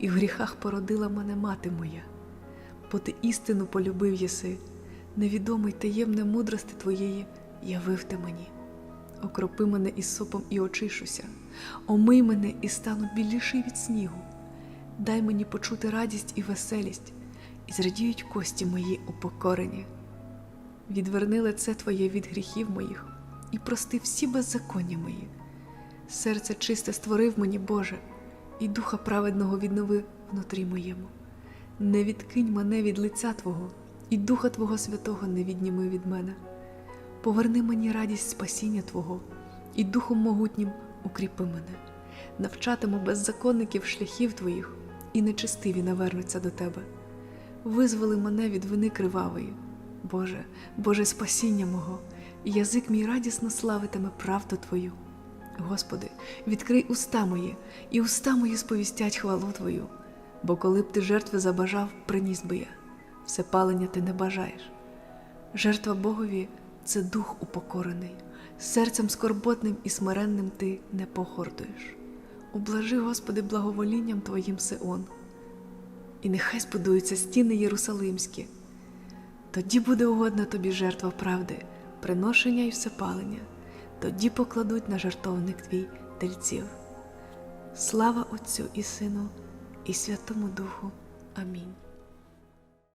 і в гріхах породила мене мати моя, бо ти істину полюбив єси, невідомий таємне мудрости Твоєї явив ти мені. Окропи мене із сопом і очишуся, омий мене і стану біліший від снігу. Дай мені почути радість і веселість, і зрадіють кості мої упокорені. Відверни лице Твоє від гріхів моїх і прости всі беззаконня мої. Серце чисте створив мені, Боже, і духа праведного віднови внутрі моєму. Не відкинь мене від лиця Твого, і Духа Твого Святого не відніми від мене. Поверни мені радість спасіння Твого, і Духом могутнім укріпи мене, навчатиму беззаконників шляхів Твоїх, і нечистиві навернуться до Тебе. Визволи мене від вини кривавої, Боже, Боже спасіння мого, язик мій радісно славитиме правду Твою. Господи, відкрий уста мої, і уста мої сповістять хвалу Твою, бо коли б ти жертви забажав, приніс би я, все палення ти не бажаєш. Жертва Богові це дух упокорений, серцем скорботним і смиренним ти не похордуєш. Ублажи, Господи, благоволінням Твоїм Сион, і нехай збудуються стіни Єрусалимські. Тоді буде угодна тобі жертва правди, приношення і всепалення, тоді покладуть на жертовник твій тельців. Слава Отцю і Сину, і Святому Духу. Амінь.